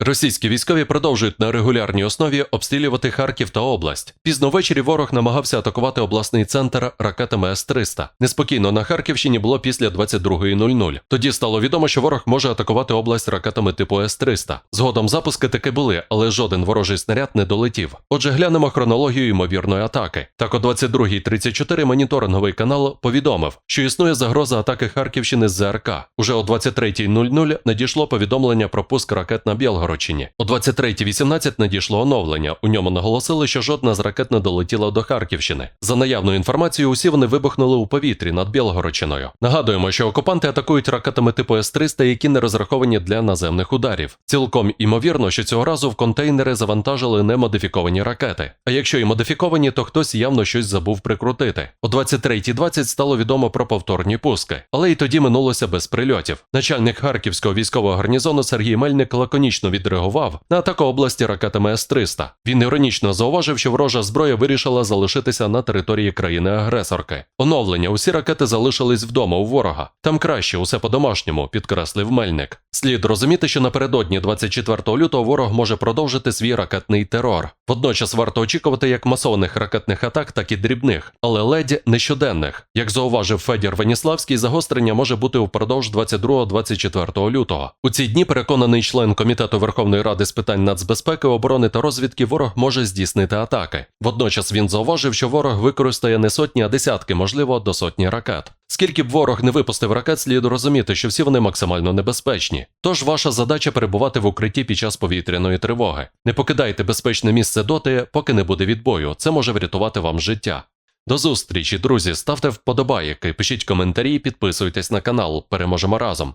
Російські військові продовжують на регулярній основі обстрілювати Харків та область. Пізно ввечері ворог намагався атакувати обласний центр ракетами С-300. Неспокійно на Харківщині було після 22.00. Тоді стало відомо, що ворог може атакувати область ракетами типу С-300. Згодом запуски таки були, але жоден ворожий снаряд не долетів. Отже, глянемо хронологію ймовірної атаки. Так, о 22.34 моніторинговий канал повідомив, що існує загроза атаки Харківщини з ЗРК. Уже о 23.00 надійшло повідомлення про пуск ракет на Білгородщині. О 23.18 надійшло оновлення. У ньому наголосили, що жодна з ракет не долетіла до Харківщини. За наявною інформацією, усі вони вибухнули у повітрі над Білгородщиною. Нагадуємо, що окупанти атакують ракетами типу С-300, які не розраховані для наземних ударів. Цілком імовірно, що цього разу в контейнери завантажили немодифіковані ракети. А якщо і модифіковані, то хтось явно щось забув прикрутити. О 23.20 стало відомо про повторні пуски, але й тоді минулося без прильотів. Начальник Харківського військового гарнізону Сергій Мельник лаконічно відреагував на атаку області ракетами С-300. Він іронічно зауважив, що ворожа зброя вирішила залишитися на території країни-агресорки. Оновлення усі ракети залишились вдома у ворога. Там краще, усе по-домашньому, підкреслив Мельник. Слід розуміти, що напередодні 24 лютого ворог може продовжити свій ракетний терор. Водночас варто очікувати як масованих ракетних атак, так і дрібних, але ледь не щоденних. Як зауважив Федір Веніславський, загострення може бути впродовж 22-24 лютого. У ці дні переконаний член комітету Верховної Ради з питань нацбезпеки, оборони та розвідки ворог може здійснити атаки. Водночас він зауважив, що ворог використає не сотні, а десятки, можливо, до сотні ракет. Скільки б ворог не випустив ракет, слід розуміти, що всі вони максимально небезпечні. Тож ваша задача перебувати в укритті під час повітряної тривоги. Не покидайте безпечне місце доти, поки не буде відбою. Це може врятувати вам життя. До зустрічі, друзі. Ставте вподобайки, пишіть коментарі, підписуйтесь на канал. Переможемо разом.